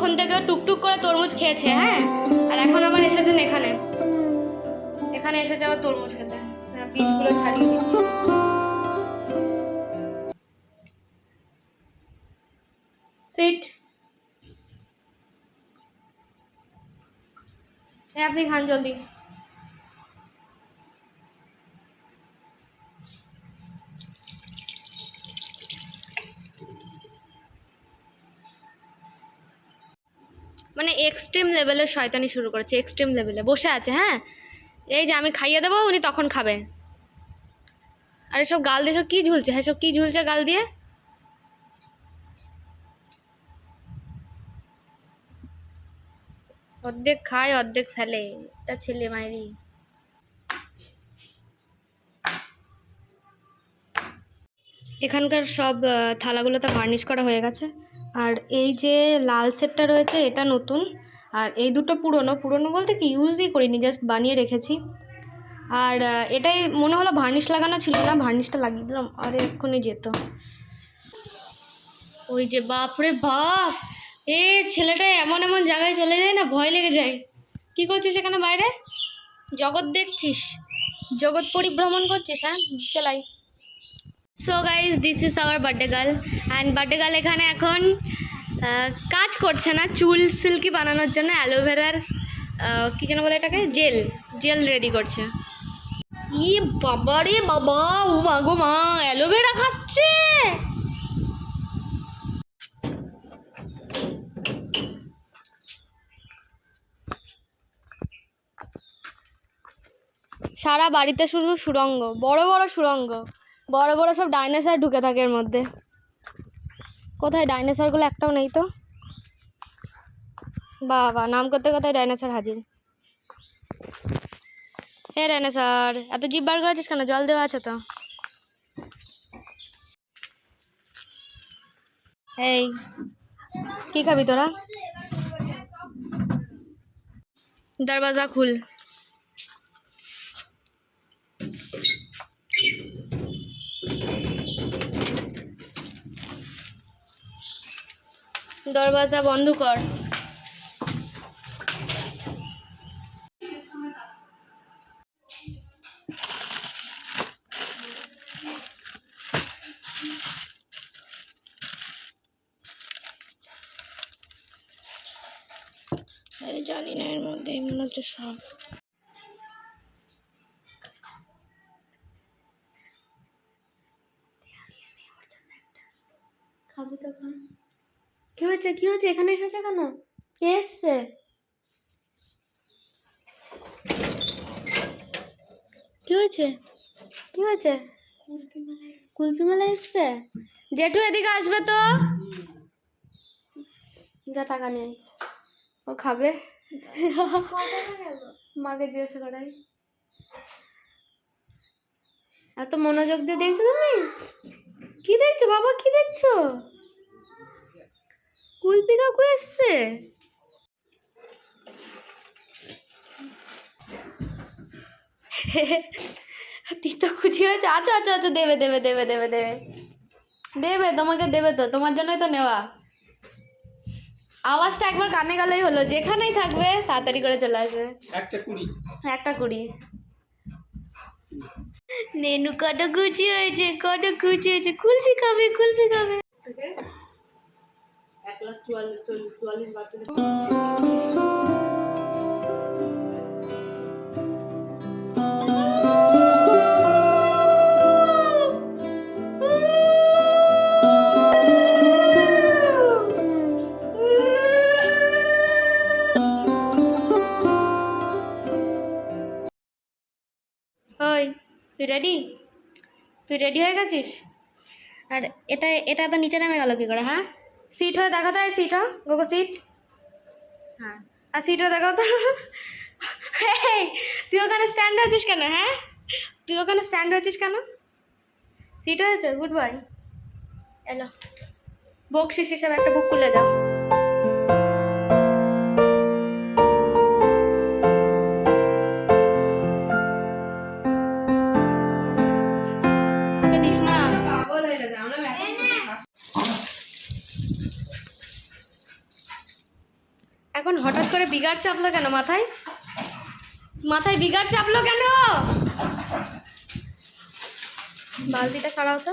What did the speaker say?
ততক্ষণ থেকে টুকটুক করে তরমুজ খেয়েছে হ্যাঁ? আর এখন আবার এসেছেন এখানে। এখানে এসেছে আবার তরমুজ খেতে। হ্যাঁ, বীজগুলো ছাড়িয়ে দিচ্ছি। আপনি খান জলদি। মানে এক্সট্রিম লেভেলের শয়তানি শুরু করেছে এক্সট্রিম লেভেলে বসে আছে হ্যাঁ? এই যে আমি খাইয়ে দেবো, উনি তখন খাবে। আর এসব গাল দিয়ে সব কী ঝুলছে? হ্যাঁ সব কী ঝুলছে গাল দিয়ে? অর্ধেক খায়, অর্ধেক ফেলে। এটা ছেলে মায়েরই। এখানকার সব থালাগুলোতে গার্নিশ করা হয়ে গেছে। আর এই যে লাল সেটটা রয়েছে, এটা নতুন। আর এই দুটো পুরনো পুরনো বলতে কি ইউজই করিনি জাস্ট বানিয়ে রেখেছি। আর এটাই মনে হলো ভার্নিশ লাগানো ছিল না ভার্নিশটা লাগিয়ে দিলাম, আরে এক্ষুনি যেত। ওই যে বাপরে বাপ! এ ছেলেটা এমন এমন জায়গায় চলে যায় না, ভয় লেগে যায়। কি করছিস এখানে বাইরে? জগৎ দেখছিস? জগৎ পরিভ্রমণ করছিস হ্যাঁ? চলাই so guys this is our birthday girl and birthday girl এখানে এখন কাজ করছে না। চুল সিল্কি বানানোর জন্য অ্যালোভেরার কী যেন বলে এটাকে? জেল। জেল রেডি করছে। ই বাবা রে বাবা, ও মা গো মা, অ্যালোভেরা খাচ্ছে। সারা বাড়িতে শুধু সুরঙ্গ, বড় বড় সুরঙ্গ। বড় বড় সব ডাইনোসর ঢুকে থাকে এর মধ্যে। কোথায় ডাইনোসরগুলো একটাও নেই তো। বাবা, নাম করতে কোথায় ডাইনোসর হাজির। হে ডাইনোসর এত জিভ বার করেছিস কেন? জল দেওয়া আছে তো। এই, কি খাবি তোরা? দরওয়াজা খুল। দরওয়াজা বন্ধ কর। জানি না এর মধ্যে মনে হচ্ছে সব। খাব তো খা কি হয়েছে? কি হয়েছে? এখানে এসেছে কেন? কে এসছে? কি হয়েছে? কি হয়েছে? কুলফি মালা এসছে? জেঠু, এদিকে আসবে তো। যা টাকা নেই ও খাবে। মাকে জিজ্ঞাসা করাই। এত মনোযোগ দিয়ে দেখছ তুমি? কি দেখছ? বাবা, কি দেখছ? কুলপি কাকু এসছে তিতো খুশি হয়েছে। আচ্ছা আচ্ছা আচ্ছা দেবে দেবে দেবে দেবে দেবে। দেবে তোমাকে দেবে তো তোমার জন্যই তো নেওয়া। আওয়াজটা একবার কানে গেলেই হলো যেখানেই থাকবে তাড়াতাড়ি করে চলে আসবে। একটা কুড়ি। একটা কুড়ি। নেনু কত খুশি হয়েছে কত খুশি হয়েছে। কুলফি খাবে কুলফি খাবে। এক লাখ চুয়াল্লিশ বাচ্চা ওই, তুই রেডি তুই রেডি হয়ে গেছিস? আর এটা এটা তো নিচে নেমে গেল কি করে হ্যাঁ? সিট হয়ে দেখো তো সিট হ গোগো সিট হ্যাঁ। আর সিট হয়ে দেখো তো। তুই ওখানে স্ট্যান্ড হয়েছিস কেন হ্যাঁ? তুই ওখানে স্ট্যান্ড হয়েছিস কেন? সিট হয়েছে গুড বয় এলো। বকশিস হিসাবে একটা বুক খুলে দাও। আমাকে দিস না পাগল হয়ে গেছে আমরা হঠাৎ করে বিগার চাপলো কেন মাথায়? মাথায় বিগার চাপলো কেন? বালতিটা সারা হতো